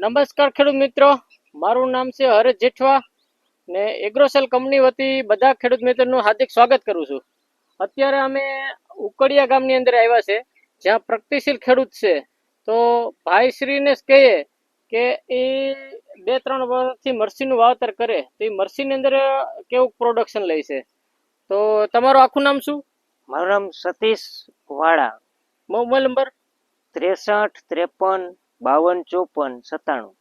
નમસ્કાર ખેડૂત મિત્રો. મારું નામ છે હરેશ જેઠવા ને એગ્રોસેલ કંપની વતી બધા ખેડૂત મિત્રોનું હાર્દિક સ્વાગત કરું છું. અત્યારે અમે ઉકડિયા ગામની અંદર આવ્યા છે જ્યાં પ્રગતિશીલ ખેડૂત છે. તો ભાઈશ્રીને કહીએ કે એ બે ત્રણ વર્ષથી મરસીનું વાવેતર કરે તો એ મરસીની અંદર કેવું પ્રોડક્શન લે છે? તો તમારું આખું નામ શું? મારું નામ સતીશ વાળા. Mobile number? ત્રેસઠ ત્રેપન બાવન ચોપન સત્તાણું.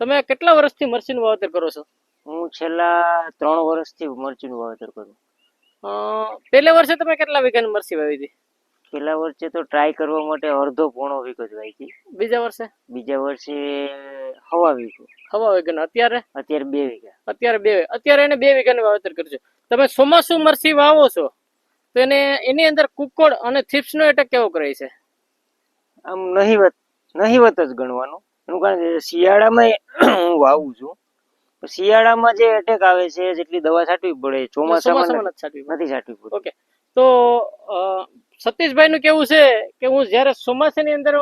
તમે કેટલા વર્ષથી મરચીનું વાવેતર કરો છો? હું છેલ્લા ત્રણ વર્ષથી મરચીનું વાવેતર કરું. પહેલા વર્ષે તમે કેટલા વીઘાની મરચી વાવી હતી? પહેલા વર્ષે તો ટ્રાય કરવા માટે અડધો પોણો વીઘો જ વાવી બીજા વર્ષે? બીજા વર્ષે હવા વીઘો. હવા વીઘાનું. અત્યારે? અત્યારે બે વીઘા. અત્યારે બે અત્યારે એને બે વીઘાનું વાવેતર કરજો તમે ચોમાસું મરચી વાવો છો તો એને એની અંદર કુકોડ અને થીપ્સનો એટેક કેવો કરે છે? આમ નહીવત નહીવત જ ગણવાનું. એનું કારણ શિયાળામાં હું વાવું છું. શિયાળામાં જે એટેક આવે છે જેટલી દવા છાંટવી પડે ચોમાસામાં નથી છાંટવી પડતી. ઓકે. તો સતીશભાઈ નું કેવું છે કે હું જ્યારે ચોમાસાની અંદર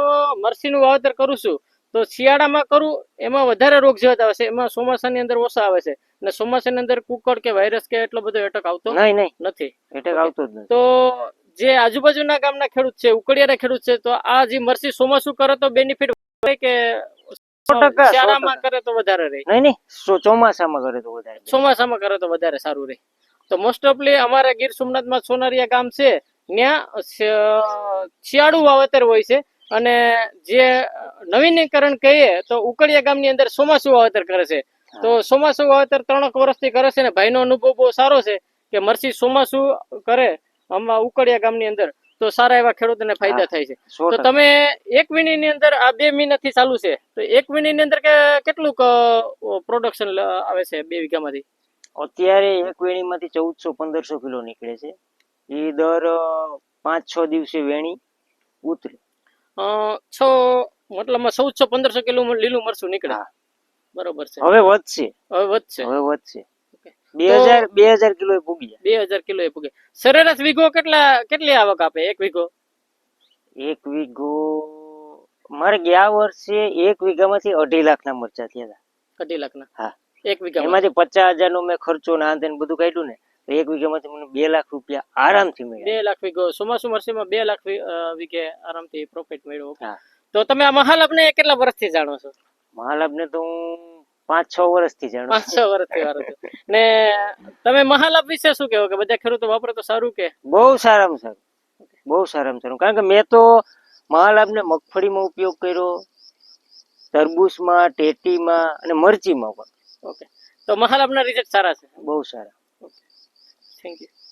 મરસીનું વાવેતર કરું છું તો શિયાળામાં કરું એમાં વધારે રોગ જેવા આવે છે. એમાં ચોમાસાની અંદર ઓછા આવે છે. અને ચોમાસાની અંદર કુકડ કે વાયરસ કે એટલો બધો એટેક આવતો નહીં નહીં. નથી. એટેક આવતો જ નથી. તો જે આજુબાજુના ગામના ખેડૂત છે ઉકળિયાના ખેડૂત છે તો આ જે મરસી ચોમાસું કરે તો બેનિફિટ કે સો ટકા, શિયાળામાં કરે તો વધારે રહે? નહીં નહીં ચોમાસામાં કરે તો વધારે ચોમાસામાં કરે તો વધારે સારું રહે. તો મોસ્ટ ઓફલી અમારા ગીર સોમનાથમાં સોનારિયા ગામ છે ત્યાં શિયાળુ વાવેતર હોય છે અને જે નવીનીકરણ કહીએ તો ઉકડિયા ગામની અંદર ચોમાસું વાવેતર કરે છે. તો ચોમાસું વાવેતર ત્રણ વર્ષથી કરે છે ને ભાઈનો અનુભવ બહુ સારો છે કે મરસી ચોમાસું કરે આમાં ઉકડિયા ગામની અંદર તો સારા એવા ખેડૂતોને ફાયદા થાય છે. તો તમે એક વીણીની અંદર આ બે મહિનાથી ચાલુ છે. તો એક વીણીની અંદર કે કેટલું પ્રોડક્શન આવે છે બે વીઘામાંથી? અત્યારે એક વેણીમાંથી ચૌદસો પંદરસો કિલો નીકળે છે. એ દર પાંચ છ દિવસે વેણી ઉતરે. અ, છ મતલબમાં ચૌદસો પંદરસો કિલો લીલું મરચું નીકળે. બરોબર છે. હવે વધશે. હવે વધશે. હવે વધશે. ઓકે. બે તો- હજાર બે હજાર કિલો એ પૂગી જાય. બે હજાર કિલો એ પૂગે સરેરાશ વીઘો કેટલા કેટલી આવક આપે? એક વીઘો? એક વીઘો મારે ગયા વર્ષે એક વીઘામાંથી અઢી લાખના મરચા થયા હતા. અઢી લાખના? હા. એક વીઘા એમાંથી પચાસ હજારનો મેં ખર્ચો ના ને બધું કાઢ્યું ને તો એક વીઘામાંથી મને બે લાખ રૂપિયા આરામથી મળ્યા. બે લાખ વીઘો. ચોમાસુ મરસીમાં બે લાખ વીઘે આરામથી પ્રોફિટ મળ્યો. હા. તો તમે આ મહાલાભને કેટલા વર્ષથી જાણો છો? મહાલાભને તો હું પાંચ છ વર્ષથી જાણો. પાંચ છ વર્ષથી વારો છો ને તમે મહાલાભ વિશે શું કહેવો કે બધા ખેડૂતો વાપરે તો સારું કે? બહુ સારામાં સારું. બહુ સારામાં સારું. કારણ કે મેં તો મહાલાભને મગફળીમાં ઉપયોગ કર્યો તરબૂચમાં ટેટીમાં અને મરચીમાં પણ. ઓકે. તો મહાલાભના રિઝલ્ટ સારા છે. બહુ સારા. Thank you